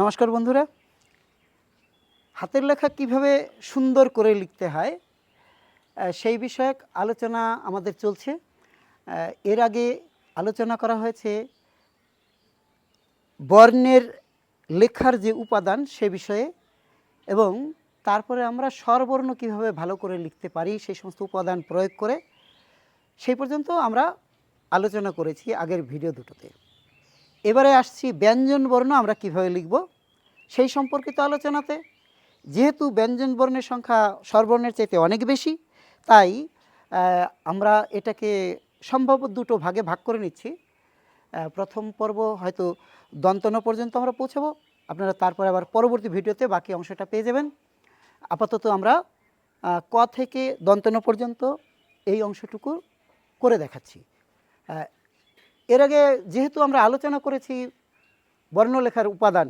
নমস্কার বন্ধুরা। হাতের লেখা কীভাবে সুন্দর করে লিখতে হয় সেই বিষয়ক আলোচনা আমাদের চলছে। এর আগে আলোচনা করা হয়েছে বর্ণের লেখার যে উপাদান সে বিষয়ে এবং তারপরে আমরা স্বরবর্ণ কীভাবে ভালো করে লিখতে পারি, সেই সমস্ত উপাদান প্রয়োগ করে সেই পর্যন্ত আমরা আলোচনা করেছি আগের ভিডিও দুটোতে। এবারে আসছি ব্যঞ্জন বর্ণ, আমরা কীভাবে লিখব? সেই সম্পর্কিত আলোচনাতে। যেহেতু ব্যঞ্জন বর্ণের সংখ্যা স্বরবর্ণের চাইতে অনেক বেশি, তাই আমরা এটাকে সম্ভব দুটো ভাগে ভাগ করে নিচ্ছি। প্রথম পর্ব হয়তো দন্তন পর্যন্ত আমরা পৌঁছাবো। আপনারা তারপরে আবার পরবর্তী ভিডিওতে বাকি অংশটা পেয়ে যাবেন। আপাতত আমরা ক থেকে দন্তন পর্যন্ত এই অংশটুকু করে দেখাচ্ছি। এর আগে যেহেতু আমরা আলোচনা করেছি বর্ণলেখার উপাদান,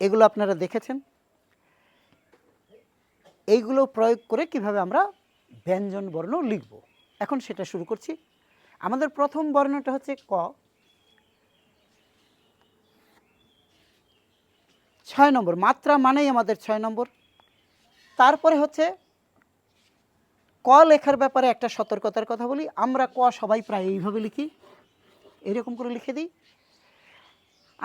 এগুলো আপনারা দেখেছেন। এইগুলো প্রয়োগ করে কীভাবে আমরা ব্যঞ্জন বর্ণ লিখব? এখন সেটা শুরু করছি। আমাদের প্রথম বর্ণটা হচ্ছে ক। ছয় নম্বর, মাত্রা মানেই আমাদের ছয় নম্বর। তারপরে হচ্ছে ক লেখার ব্যাপারে একটা সতর্কতার কথা বলি, আমরা ক সবাই প্রায় এইভাবে লিখি। এরকম করে লিখে দিই।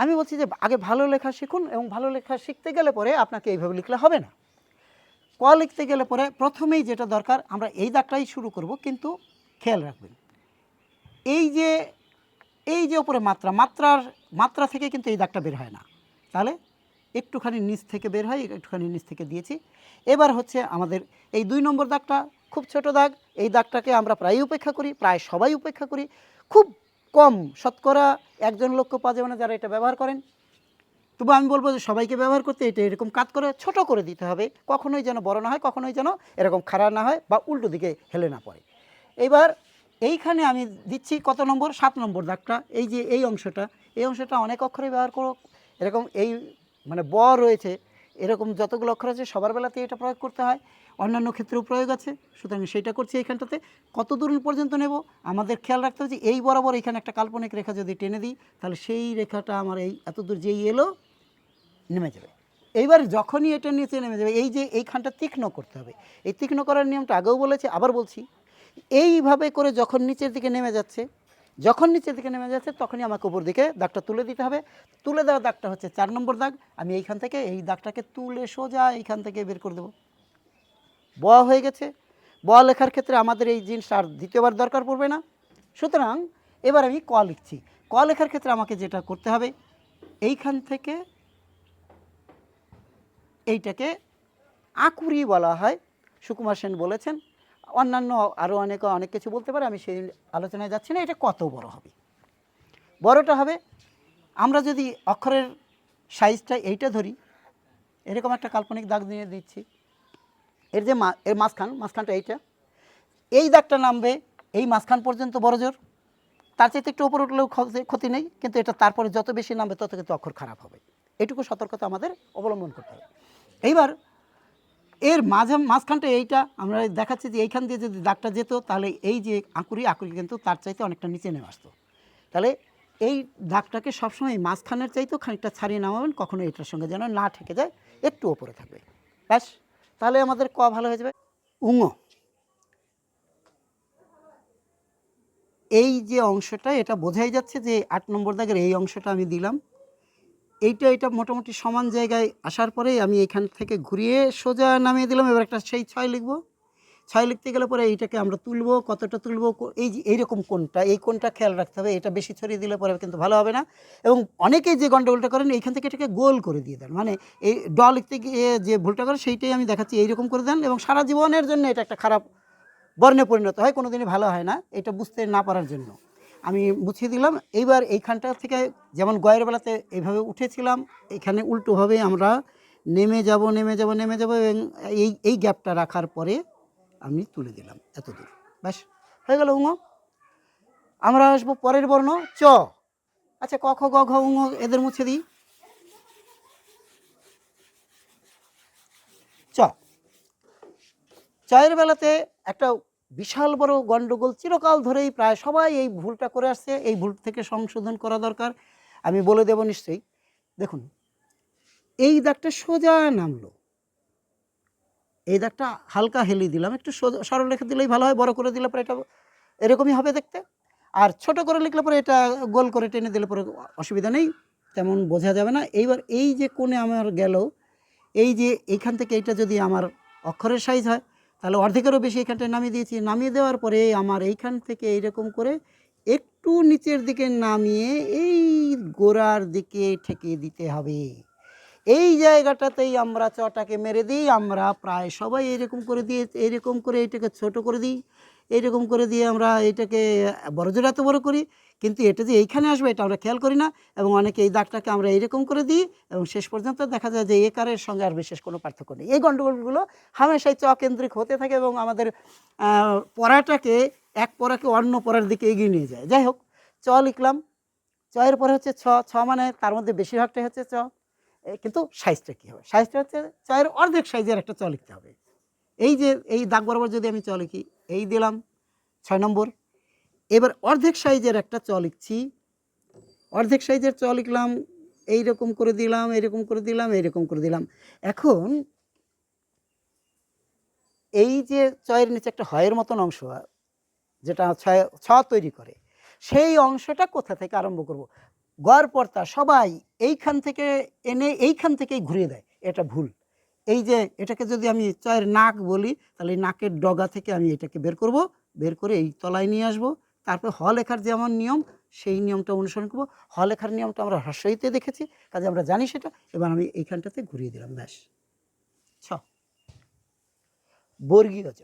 আমি বলছি যে আগে ভালো লেখা শিখুন এবং ভালো লেখা শিখতে গেলে পরে আপনাকে এইভাবে লিখলে হবে না। ক লিখতে গেলে পরে প্রথমেই যেটা দরকার, আমরা এই দাগটাই শুরু করব, কিন্তু খেয়াল রাখবেন। এই যে এই যে ওপরে মাত্রা, মাত্রার, মাত্রা থেকে কিন্তু এই দাগটা বের হয় না। তাহলে একটুখানি নিচ থেকে বের হয়, একটুখানি নিচ থেকে দিয়েছি। এবার হচ্ছে আমাদের এই দুই নম্বর দাগটা খুব ছোট দাগ, এই দাগটাকে আমরা প্রায় উপেক্ষা করি, প্রায় সবাই উপেক্ষা করি। খুব কম শতকরা একজন লক্ষ্য পাওয়া যাবে না যারা এটা ব্যবহার করেন। তবু আমি বলব যে সবাইকে ব্যবহার করতে এটা এরকম কাজ করে, ছোট করে দিতে হবে। কখনোই যেন বড় না হয়, কখনোই যেন এরকম খারাপ না হয় বা উল্টো দিকে হেলে না পড়ে। এবার এইখানে আমি দিচ্ছি কত নম্বর? সাত নম্বর দাগটা। এই যে এই অংশটা এই অংশটা অনেক অক্ষরে ব্যবহার করো। এরকম এই মানে ব রয়েছে, এরকম যতগুলো অক্ষর আছে সবার বেলাতে এটা প্রয়োগ করতে হয়। অন্যান্য ক্ষেত্রেও প্রয়োগ আছে, সুতরাং সেইটা করছি এইখানটাতে কত দূর পর্যন্ত নেব? আমাদের খেয়াল রাখতে হবে যে এই বরাবর এখানে একটা কাল্পনিক রেখা যদি টেনে দিই, তাহলে সেই রেখাটা আমার এই এত দূর যেই এলো, নেমে যাবে। এইবার যখনই এটা নিচে নেমে যাবে, এই যে এইখানটা তীক্ষ্ণ করতে হবে। এই তীক্ষ্ণ করার নিয়মটা আগেও বলেছি, আবার বলছি। এইভাবে করে যখন নিচের দিকে নেমে যাচ্ছে, যখন নিচের দিকে নেমে যাচ্ছে, তখনই আমাকে উপর দিকে দাগটা তুলে দিতে হবে। তুলে দেওয়া দাগটা হচ্ছে চার নম্বর দাগ। আমি এইখান থেকে এই দাগটাকে তুলে সোজা এইখান থেকে বের করে দেবো। ব হয়ে গেছে। ব লেখার ক্ষেত্রে আমাদের এই জিনিসটা আর দ্বিতীয়বার দরকার পড়বে না। সুতরাং এবার আমি ক লিখছি। ক লেখার ক্ষেত্রে আমাকে যেটা করতে হবে, এইখান থেকে এইটাকে আকুরি বলা হয়। সুকুমার সেন বলেছেন, অন্যান্য আরও অনেক অনেক কিছু বলতে পারে, আমি সেই আলোচনায় যাচ্ছি না, এটা কত বড় হবে? বড়টা হবে, আমরা যদি অক্ষরের সাইজটা এইটা ধরি, এরকম একটা কাল্পনিক দাগ দিয়ে দিচ্ছি। এর যে মা- এর মাঝখান, মাঝখানটা এইটা। এই দাগটা নামবে এই মাঝখান পর্যন্ত বড় জোর। তার চাইতে একটু উপরে উঠলেও ক্ষতি- নেই, কিন্তু এটা তারপরে যত বেশি নামবে তত কিন্তু অক্ষর খারাপ হবে। এটুকু সতর্কতা আমাদের অবলম্বন করতে হবে। এইবার এর মাঝে, মাঝখানটা এইটা, আমরা দেখাচ্ছি যে এইখান দিয়ে যদি দাগটা যেত, তাহলে এই যে আঁকুরি আঁকুরি কিন্তু তার চাইতে অনেকটা নিচে নেমে আসতো। তাহলে এই দাগটাকে সবসময় মাঝখানের চাইতেও খানিকটা ছাড়িয়ে নামাবেন, কখনো এটার সঙ্গে যেন না ঠেকে যায়, একটু ওপরে থাকবে। ব্যাস। তাহলে আমাদের ক ভালো হয়ে যাবে? উঙ। এই যে অংশটা এটা বোঝাই যাচ্ছে যে আট নম্বর দাগের এই অংশটা আমি দিলাম। এইটা এটা মোটামুটি সমান জায়গায় আসার পরে আমি এখান থেকে ঘুরিয়ে সোজা নামিয়ে দিলাম। এবার একটা সেই ছয় লিখব। ছয় লিখতে গেলে পরে এইটাকে আমরা তুলবো, কতটা তুলবো এই এইরকম কোনটা এই কোনটা খেয়াল রাখতে হবে, এটা বেশি ছড়িয়ে দিলে পরে কিন্তু ভালো হবে না। এবং অনেকেই যে গন্ডগোলটা করেন, এইখান থেকে এটাকে গোল করে দিয়ে দেন। মানে এই ড লিখতে গিয়ে যে ভুলটা করে সেইটাই আমি দেখাচ্ছি, এইরকম করে দেন এবং সারা জীবনের জন্য এটা একটা খারাপ বর্ণে পরিণত হয় কোনো দিনই ভালো হয় না, এটা বুঝতে না পারার জন্য। আমি মুছিয়ে দিলাম, এইবার এইখানটা থেকে যেমন গয়ের বেলাতে এইভাবে উঠেছিলাম, এখানে উল্টোভাবে আমরা নেমে যাব নেমে যাব নেমে যাব এবং এই এই গ্যাপটা রাখার পরে আমি তুলে দিলাম এত দূর ব্যাস, হয়ে গেল উঙ। আমরা আসব পরের বর্ণ। চ। আচ্ছা ক, খ, গ, ঘ, উঙ, এদের মুছে দিই। চ। চয়ের বেলাতে একটা বিশাল বড় গণ্ডগোল চিরকাল ধরেই প্রায় সবাই এই ভুলটা করে আসছে। এই ভুল থেকে সংশোধন করা দরকার। আমি বলে দেব নিশ্চয়ই। দেখুন, এই দাগটা সোজা নামলো। এই দাগটা হালকা হেলি দিলাম, একটু সোজা সরল রেখে দিলেই ভালো হয়, বড় করে দিলে পরে এটা এরকমই হবে দেখতে। আর ছোট করে লিখলে পরে এটা গোল করে টেনে দিলে পরে অসুবিধা নেই, তেমন বোঝা যাবে না। এইবার এই যে কোণে আমার গেল, এই যে এইখান থেকে এইটা যদি আমার অক্ষরের সাইজ হয়, তাহলে অর্ধেকেরও বেশি এখানটায় নামিয়ে দিয়েছি। নামিয়ে দেওয়ার পরে আমার এইখান থেকে এইরকম করে একটু নিচের দিকে নামিয়ে এই গোড়ার দিকে ঠেকিয়ে দিতে হবে। এই জায়গাটাতেই আমরা চটাকে মেরে দিই, আমরা প্রায় সবাই এরকম করে দিয়ে, এরকম করে এটাকে ছোট করে দিই এইরকম করে দিয়ে আমরা এটাকে বড় জোর এত বড় করি, কিন্তু এটা যে এইখানে আসবে এটা আমরা খেয়াল করি না এবং অনেকে এই দাগটাকে আমরা এইরকম করে দিই এবং শেষ পর্যন্ত দেখা যায় যে একারের সঙ্গে আর বিশেষ কোনো পার্থক্য নেই। এই গণ্ডগোলগুলো হামেশাই চকেন্দ্রিক হতে থাকে এবং আমাদের পড়াটাকে এক পড়াকে অন্য পড়ার দিকে এগিয়ে নিয়ে যায়। যাই হোক, চ লিখলাম। চয়ের পরে হচ্ছে ছ ছ মানে তার মধ্যে বেশিরভাগটাই হচ্ছে চ। কিন্তু সাইজটা কী হবে? সাইজটা হচ্ছে চয়ের অর্ধেক সাইজের একটা চ লিখতে হবে। এই যে, এই দাগ বরাবর যদি আমি চ লিখি, এই দিলাম ছয় নম্বর। এবার অর্ধেক সাইজের একটা চ লিখছি। অর্ধেক সাইজের চ লিখলাম, এইরকম করে দিলাম, এইরকম করে দিলাম, এইরকম করে দিলাম। এখন এই যে চয়ের নিচে একটা হয়ের মতন অংশ, যেটা ছয় ছ তৈরি করে, সেই অংশটা কোথা থেকে আরম্ভ করব? গড়পর্তা সবাই এইখান থেকে এনে এইখান থেকেই ঘুরিয়ে দেয়, এটা ভুল। এই যে এটাকে যদি আমি চয়ের নাক বলি, তাহলে নাকের ডগা থেকে আমি এটাকে বের করব, বের করে এই তলায় নিয়ে আসব। তারপর হ লেখার যেমন নিয়ম, সেই নিয়মটা অনুসরণ করব। হ লেখার নিয়মটা আমরা হ্রস্বইতে দেখেছি, কাজে আমরা জানি সেটা। এবার আমি এইখানটাতে ঘুরিয়ে দিলাম, ব্যাস। ছ। বর্গীয় জ।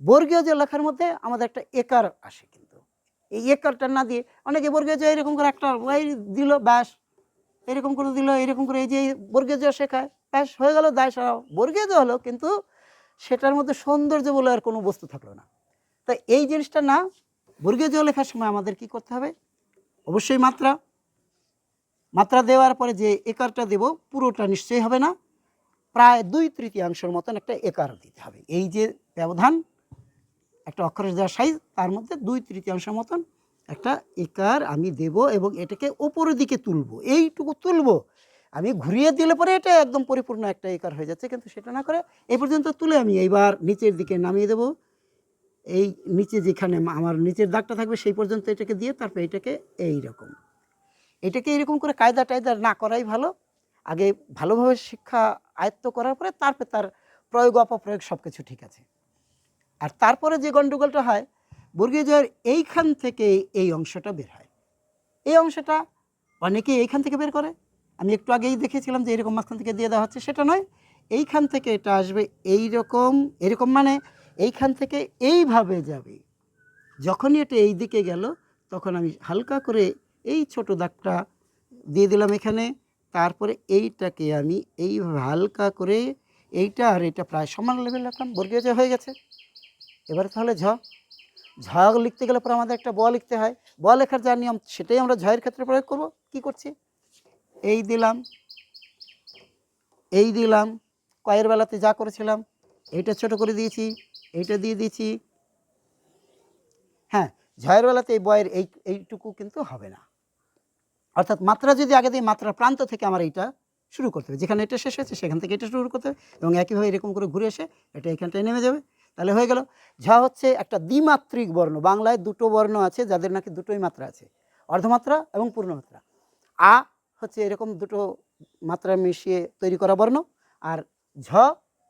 বর্গীয় জ লেখার মধ্যে আমাদের একটা একার আসে কিন্তু। এই একারটা না দিয়ে অনেকে বর্গীয় জ এরকম করে একটা ওই দিল, ব্যাস। এরকম করে দিল, এরকম করে এই যে বর্গীয় জ শেখায়, ব্যাস, হয়ে গেল, দায় সারাও বর্গীয় হলো, কিন্তু সেটার মধ্যে সৌন্দর্য বলে আর কোনো বস্তু থাকল না। তাই এই জিনিসটা না বর্গীয় জ লেখার সময় আমাদের কি করতে হবে? অবশ্যই মাত্রা। মাত্রা দেওয়ার পরে যে একারটা দেব, পুরোটা নিশ্চয়ই হবে না। প্রায় দুই তৃতীয়াংশের মতন একটা একার দিতে হবে। এই যে ব্যবধান একটা অক্ষরের যা সাইজ তার মধ্যে দুই তৃতীয়াংশের মতন একটা একার আমি দেব এবং এটাকে ওপরের দিকে তুলব। এইটুকু তুলব। আমি ঘুরিয়ে দিলে পরে এটা একদম পরিপূর্ণ একটা একার হয়ে যাচ্ছে, কিন্তু সেটা না করে এই পর্যন্ত তুলে আমি এইবার নিচের দিকে নামিয়ে দেব। এই নিচে যেখানে আমার নিচের দাগটা থাকবে সেই পর্যন্ত এটাকে দিয়ে তারপর এটাকে এই রকম এটাকে এরকম করে কায়দা টায়দা না করাই ভালো। আগে ভালোভাবে শিক্ষা আয়ত্ত করার পরে তারপরে তার প্রয়োগ, অপপ্রয়োগ সব কিছু ঠিক আছে। আর তারপরে যে গণ্ডগোলটা হয়, বর্গীয় জয়ের এইখান থেকে এই অংশটা বের হয়। এই অংশটা অনেকে এইখান থেকে বের করে। আমি একটু আগেই দেখেছিলাম যে এরকম মাঝখান থেকে দিয়ে দেওয়া হচ্ছে, সেটা নয়। এইখান থেকে এটা আসবে এই রকম এরকম মানে এইখান থেকে এইভাবে যাবে। যখনই এটা এই দিকে গেল, তখন আমি হালকা করে এই ছোট দাগটা দিয়ে দিলাম এখানে। তারপরে এইটাকে আমি এইভাবে হালকা করে এইটা আর এটা প্রায় সমান লেভেল রাখলাম বর্গীয় হয়ে গেছে। এবারে তাহলে ঝ। ঝ লিখতে গেলে পরে আমাদের একটা ব লিখতে হয়। ব লেখার যা নিয়ম, সেটাই আমরা ঝয়ের ক্ষেত্রে প্রয়োগ করব। কি করছি? এই দিলাম এই দিলাম, কয়ের বেলাতে যা করেছিলাম, এইটা ছোট করে দিয়েছি, এইটা দিয়ে দিয়েছি। হ্যাঁ ঝয়ের বেলাতে এই বয়ের এই, এইটুকু কিন্তু হবে না। অর্থাৎ মাত্রা যদি আগে দিই মাত্রার প্রান্ত থেকে আমার এইটা শুরু করতে হবে যেখানে এটা শেষ হয়েছে, সেখান থেকে এটা শুরু করতে হবে এবং একইভাবে এরকম করে ঘুরে এসে এটা এখানটায় নেমে যাবে। তাহলে হয়ে গেল। ঝা হচ্ছে একটা দ্বিমাত্রিক বর্ণ। বাংলায় দুটো বর্ণ আছে, যাদের নাকি দুটোই মাত্রা আছে। অর্ধমাত্রা এবং পূর্ণমাত্রা। আ হচ্ছে এরকম দুটো মাত্রা মিশিয়ে তৈরি করা বর্ণ আর ঝ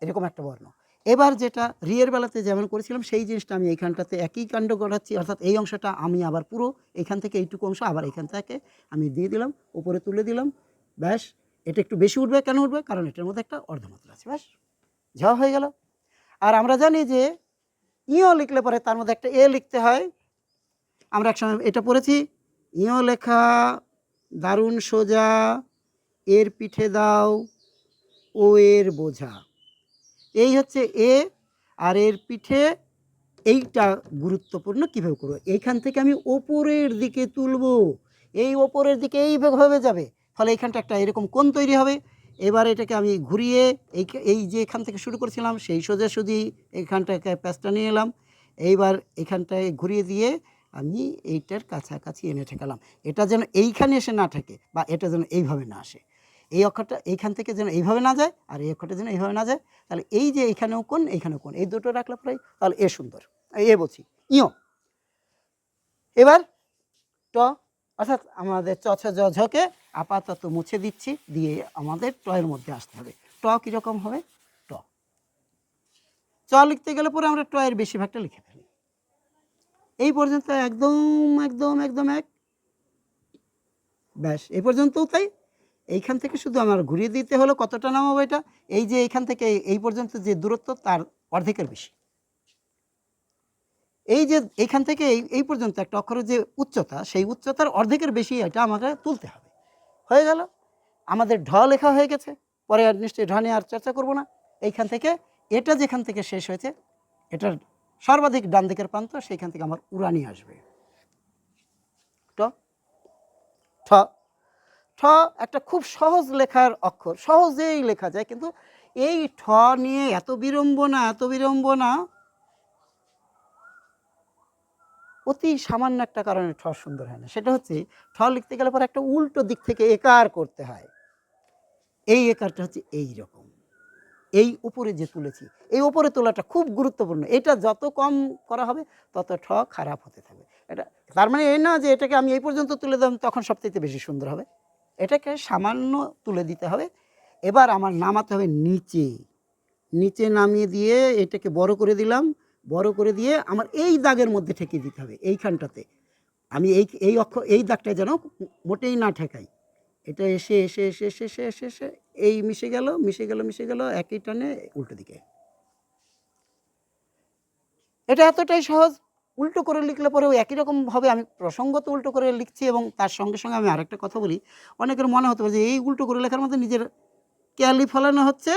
এরকম একটা বর্ণ। এবার যেটা রিয়ের বেলাতে যেমন করেছিলাম, সেই জিনিসটা আমি এইখানটাতে একই কাণ্ড করাচ্ছি অর্থাৎ এই অংশটা আমি আবার পুরো এখান থেকে এইটুকু অংশ আবার এখান থেকে আমি দিয়ে দিলাম, উপরে তুলে দিলাম, ব্যাস। এটা একটু বেশি উঠবে, কেন উঠবে? কারণ এটার মধ্যে একটা অর্ধমাত্রা আছে, ব্যাস। ঝ হয়ে গেল। আর আমরা জানি যে ইও লিখলে পরে তার মধ্যে একটা এ লিখতে হয়। আমরা একসময় এটা পড়েছি, ইও লেখা, দারুণ সোজা, এর পিঠে দাও, ও এর বোঝা। এই হচ্ছে এ আর এর পিঠে এইটা গুরুত্বপূর্ণ কীভাবে করব? এইখান থেকে আমি ওপরের দিকে তুলবো। এই ওপরের দিকে এইভাবে যাবে। ফলে এইখানটা একটা এরকম কোন তৈরি হবে। এবার এটাকে আমি ঘুরিয়ে এই এই যে এখান থেকে শুরু করেছিলাম, সেই সোজাসুজি এখানটাকে প্যাঁচটা নিয়ে এলাম। এইবার এখানটায় ঘুরিয়ে দিয়ে আমি এইটার কাছাকাছি এনে ঠেকালাম। এটা যেন এইখানে এসে না ঠেকে বা এটা যেন এইভাবে না আসে। এই অক্ষরটা এইখান থেকে যেন এইভাবে না যায় আর এই অক্ষরটা যেন এইভাবে না যায়, তাহলে এই যে এইখানেও কোন এইখানেও কোন এই দুটো রাখলে পরে তাহলে এ সুন্দর। এ বলছি, ইয়। এবার ট অর্থাৎ আমাদের চ ঝকে আপাতত মুছে দিচ্ছি, দিয়ে আমাদের টয়ের মধ্যে আসতে হবে। ট কীরকম হবে? ট। চ লিখতে গেলে পরে আমরা টয়ের বেশিরভাগটা লিখে ফেলি। এই পর্যন্ত একদম একদম একদম এক। ব্যাস, এই পর্যন্তও তাই। এইখান থেকে শুধু আমার ঘুরিয়ে দিতে হলো কতটা নামাবো এটা। এই যে এইখান থেকে এই পর্যন্ত যে দূরত্ব, তার অর্ধেকের বেশি। এই যে এইখান থেকে এই এই পর্যন্ত একটা অক্ষরের যে উচ্চতা, সেই উচ্চতার অর্ধেকের বেশি এটা আমাকে তুলতে হবে। হয়ে গেল। আমাদের ঢ লেখা হয়ে গেছে। পরে আর নিশ্চয়ই ঢ নিয়ে আর চর্চা করব না। এইখান থেকে, এটা যেখান থেকে শেষ হয়েছে, এটার সর্বাধিক ডান দিকের প্রান্ত, সেইখান থেকে আমার উড়ানি আসবে। ঠ। ঠ একটা খুব সহজ লেখার অক্ষর। সহজেই লেখা যায়, কিন্তু এই ঠ নিয়ে এত বিড়ম্বনা এত বিড়ম্বনা অতি সামান্য একটা কারণে ঠ সুন্দর হয় না। সেটা হচ্ছে ঠ লিখতে গেলে পরে একটা উল্টো দিক থেকে একার করতে হয়। এই একারটা হচ্ছে এই রকম। এই উপরে যে তুলেছি, এই উপরে তোলাটা খুব গুরুত্বপূর্ণ। এটা যত কম করা হবে, তত ঠ খারাপ হতে থাকবে। এটা তার মানে এই না যে এটাকে আমি এই পর্যন্ত তুলে দিলাম তখন সবথেকে বেশি সুন্দর হবে। এটাকে সামান্য তুলে দিতে হবে। এবার আমার নামাতে হবে নিচে। নিচে নামিয়ে দিয়ে এটাকে বড় করে দিলাম। বড় করে দিয়ে আমার এই দাগের মধ্যে ঠেকিয়ে দিতে হবে, এইখানটাতে। আমি এই এই অক্ষ, এই দাগটা যেন মোটেই না ঠেকাই। এটা এসে এসে এসে এসে এসে এসে এসে, এই মিশে গেল মিশে গেল মিশে গেল, একই টানে উল্টো দিকে। এটা এতটাই সহজ, উল্টো করে লিখলে পরেও একই রকম হবে আমি প্রসঙ্গত উল্টো করে লিখছি এবং তার সঙ্গে সঙ্গে আমি আরেকটা কথা বলি। অনেকের মনে হতে পারে যে এই উল্টো করে লেখার মধ্যে নিজের ক্যালি ফলানো হচ্ছে,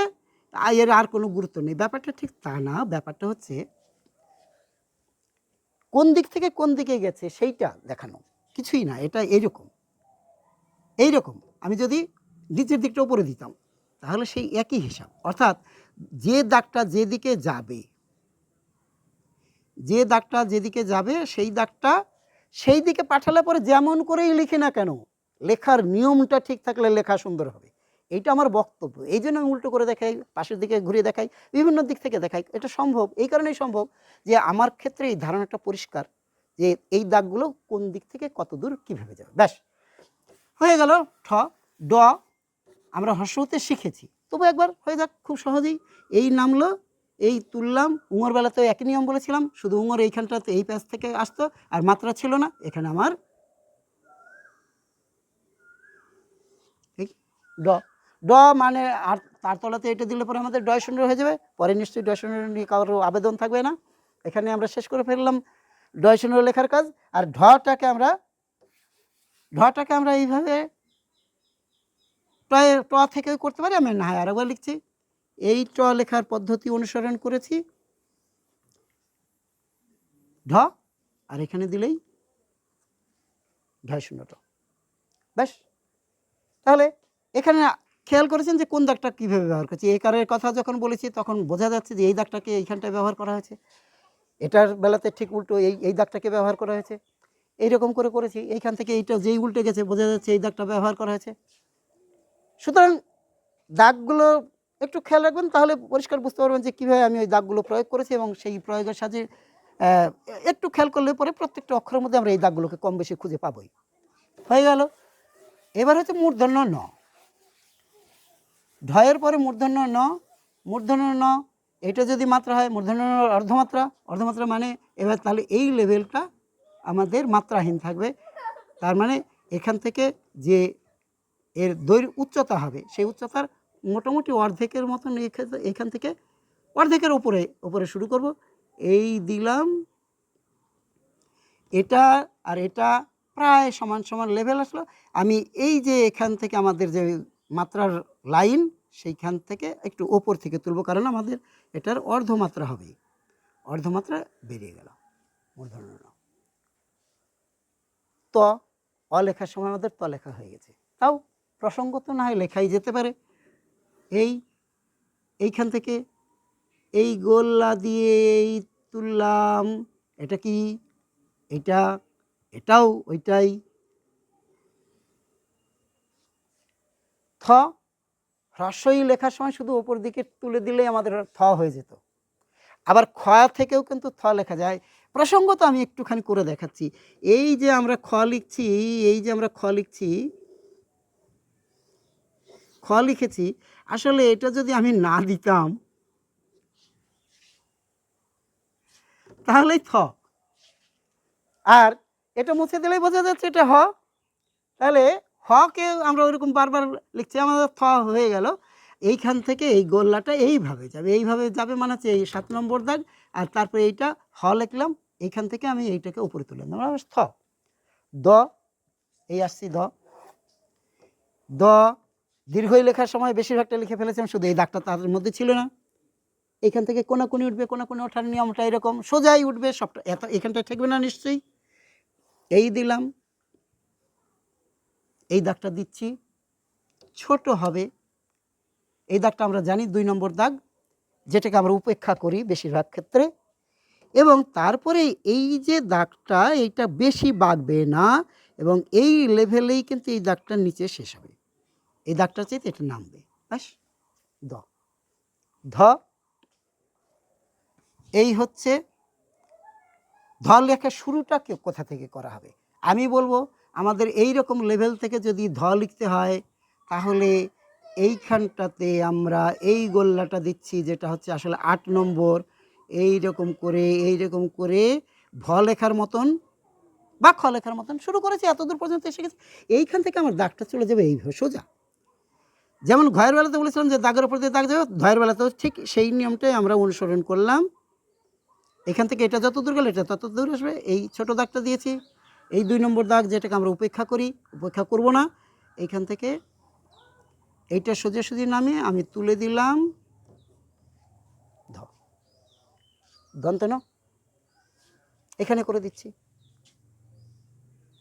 এর আর কোনো গুরুত্ব নেই। ব্যাপারটা ঠিক তা না, ব্যাপারটা হচ্ছে কোন দিক থেকে কোন দিকে গেছে সেইটা দেখানো। কিছুই না, এটা এইরকম। এইরকম। আমি যদি নিচের দিকটা উপরে দিতাম, তাহলে সেই একই হিসাব। অর্থাৎ যে দাগটা যেদিকে যাবে, যে দাগটা যেদিকে যাবে, সেই দাগটা সেই দিকে পাঠালে পরে যেমন করেই লিখি না কেন, লেখার নিয়মটা ঠিক থাকলে লেখা সুন্দর হবে। এইটা আমার বক্তব্য। এই জন্য আমি উল্টো করে দেখাই, পাশের দিকে ঘুরিয়ে দেখাই, বিভিন্ন দিক থেকে দেখাই। এটা সম্ভব, এই কারণেই সম্ভব যে আমার ক্ষেত্রে এই ধারণাটা পরিষ্কার যে এই দাগগুলো কোন দিক থেকে কত দূর কীভাবে যাবে। ব্যাস, হয়ে গেল ঠ, ড, আমরা হর্ষতে শিখেছি। তবু একবার হয়ে যাক খুব সহজেই। এই নামলো, এই তুললাম উঙর বেলাতেও একই নিয়ম বলেছিলাম, শুধু উঙর এইখানটাতে এই প্যাচ থেকে আসতো আর মাত্রা ছিল না, এখানে আমার ড। ড মানে আর তার তলাতে এটা দিলে পরে আমাদের ডয় শূন্য হয়ে যাবে। পরে নিশ্চয়ই ডয় শূন্য নিয়ে কারোর আবেদন থাকবে না। এখানে আমরা শেষ করে ফেললাম ডয় শূন্য লেখার কাজ। আর ঢটাকে আমরা ঢটাকে আমরা এইভাবে টয় ট থেকে করতে পারি। আমি না আরেকবার লিখছি। এই ট লেখার পদ্ধতি অনুসরণ করেছি। ঢ, আর এখানে দিলেই ঢয় শূন্য ট। ব্যাস। তাহলে এখানে খেয়াল করেছেন যে কোন দাগটা কীভাবে ব্যবহার করছি? এই কারের কথা যখন বলেছি, তখন বোঝা যাচ্ছে যে এই দাগটাকে এইখানটায় ব্যবহার করা হয়েছে। এটার বেলাতে ঠিক উল্টো এই এই দাগটাকে ব্যবহার করা হয়েছে। এইরকম করে করেছি, এইখান থেকে এইটা যেই উল্টে গেছে, বোঝা যাচ্ছে এই দাগটা ব্যবহার করা হয়েছে। সুতরাং দাগগুলো একটু খেয়াল রাখবেন, তাহলে পরিষ্কার বুঝতে পারবেন যে কীভাবে আমি ওই দাগগুলো প্রয়োগ করেছি এবং সেই প্রয়োগের সাথে একটু খেয়াল করলে পরে প্রত্যেকটা অক্ষরের মধ্যে আমরা এই দাগগুলোকে কম বেশি খুঁজে পাবোই। হয়ে গেল। এবার হচ্ছে মূর্ধন্য ন। ঢয়ের পরে মূর্ধন্য ন মূর্ধন্য ন, এটা যদি মাত্রা হয়, মূর্ধন্য অর্ধমাত্রা অর্ধমাত্রা মানে এবার তাহলে এই লেভেলটা আমাদের মাত্রাহীন থাকবে। তার মানে এখান থেকে যে এর দৈর্ঘ্য, উচ্চতা হবে, সেই উচ্চতার মোটামুটি অর্ধেকের মতন এখান- এখান থেকে অর্ধেকের উপরে উপরে শুরু করব। এই দিলাম। এটা আর এটা প্রায় সমান সমান লেভেল আসলো। আমি এই যে এখান থেকে আমাদের যে মাত্রার লাইন সেইখান থেকে একটু ওপর থেকে তুলব, কারণ আমাদের এটার অর্ধমাত্রা হবে অর্ধমাত্রা বেরিয়ে গেল। মূর্ধন্য। ত, অলেখার সময় আমাদের ত লেখা হয়ে গেছে। তাও প্রসঙ্গ তো না হয় লেখাই যেতে পারে। এই, এইখান থেকে এই গোল্লা দিয়ে এই তুললাম, এটা কি? এটা, এটাও ওইটাই। থ, হ্রস্বই লেখার সময় শুধু ওপর দিকে তুলে দিলেই আমাদের থ হয়ে যেত। আবার খ থেকেও কিন্তু থ লেখা যায়। প্রসঙ্গত আমি একটুখানি করে দেখাচ্ছি। এই যে আমরা খ লিখছি, এই যে আমরা খ লিখছি, খ লিখেছি, আসলে এটা যদি আমি না দিতাম, তাহলেই থ। আর এটা মুছে দিলেই বোঝা যাচ্ছে এটা হ। তাহলে হকে আমরা ওরকম বারবার লিখছি, আমাদের থ হয়ে গেল। এইখান থেকে এই গোল্লাটা এইভাবে যাবে। এইভাবে যাবে মানে হচ্ছে এই সাত নম্বর দাগ আর তারপরে এইটা হ লিখলাম, এইখান থেকে আমি এইটাকে উপরে তুলে দিলাম আমরা থ দ, এই আসছি দ। দ, দীর্ঘই লেখার সময় বেশিরভাগটা লিখে ফেলেছিলাম শুধু এই দাগটা তাদের মধ্যে ছিল না। এখান থেকে কোনাকুনি উঠবে, কোনাকুনি ওঠার নিয়মটা এরকম, সোজাই উঠবে, সবটা এত, এখানটায় ঠেকবে না নিশ্চয়ই। এই দিলাম এই দাগটা দিচ্ছি। ছোট হবে। এই দাগটা আমরা জানি দুই নম্বর দাগ, যেটাকে আমরা উপেক্ষা করি বেশিরভাগ ক্ষেত্রে। এবং তারপরে এই যে দাগটা, এইটা বেশি বাগবে না এবং এই লেভেলেই কিন্তু এই দাগটার নিচে শেষ হবে। এই দাগটা চাইতে এটা নামবে। ব্যাস, দ। ধ। এই হচ্ছে ধ লেখা শুরুটা কোথা থেকে করা হবে? আমি বলব আমাদের এই রকম লেভেল থেকে যদি ধ লিখতে হয়, তাহলে এইখানটাতে আমরা এই গোল্লাটা দিচ্ছি, যেটা হচ্ছে আসলে আট নম্বর। এই রকম করে এই রকম করে ভ লেখার মতন বা খ লেখার মতন শুরু করেছি, এতদূর পর্যন্ত এসে গেছে। এইখান থেকে আমার দাগটা চলে যাবে এইভাবে, সোজা। যেমন ঘয়ের বেলাতে বলেছিলাম যে দাগের উপর দিয়ে দাগ যাবে, ধয়ের বেলাতেও ঠিক সেই নিয়মটাই আমরা অনুসরণ করলাম। এখান থেকে এটা যত দূর গেল, এটা তত দূর আসবে। এই ছোট দাগটা দিয়েছি। এই দুই নম্বর দাগ যেটাকে আমরা উপেক্ষা করি, উপেক্ষা করব না, এইখান থেকে এইটা সোজাসুজি নামে আমি তুলে দিলাম। ধ দন্ত এখানে করে দিচ্ছি।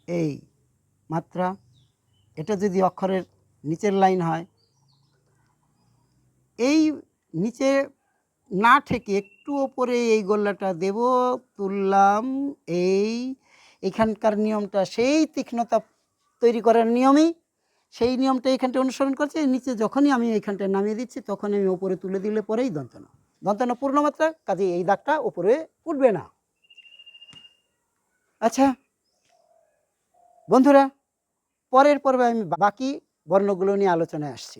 এই মাত্রা, এটা যদি অক্ষরের নিচের লাইন হয়, এই নিচে না ঠেকে একটু ওপরে এই গোল্লাটা দেব, তুললাম এই এখানকার নিয়মটা সেই তীক্ষ্ণতা তৈরি করার নিয়মই, সেই নিয়মটা এখানটা অনুসরণ করছে, নিচে যখনই আমি এইখানটা নামিয়ে দিচ্ছি তখন আমি ওপরে তুলে দিলে পরেই দন্তন। দন্তন পূর্ণমাত্রা কাজে এই দাগটা ওপরে উঠবে না। আচ্ছা বন্ধুরা, পরের পর্বে আমি বাকি বর্ণগুলো নিয়ে আলোচনায় আসছি।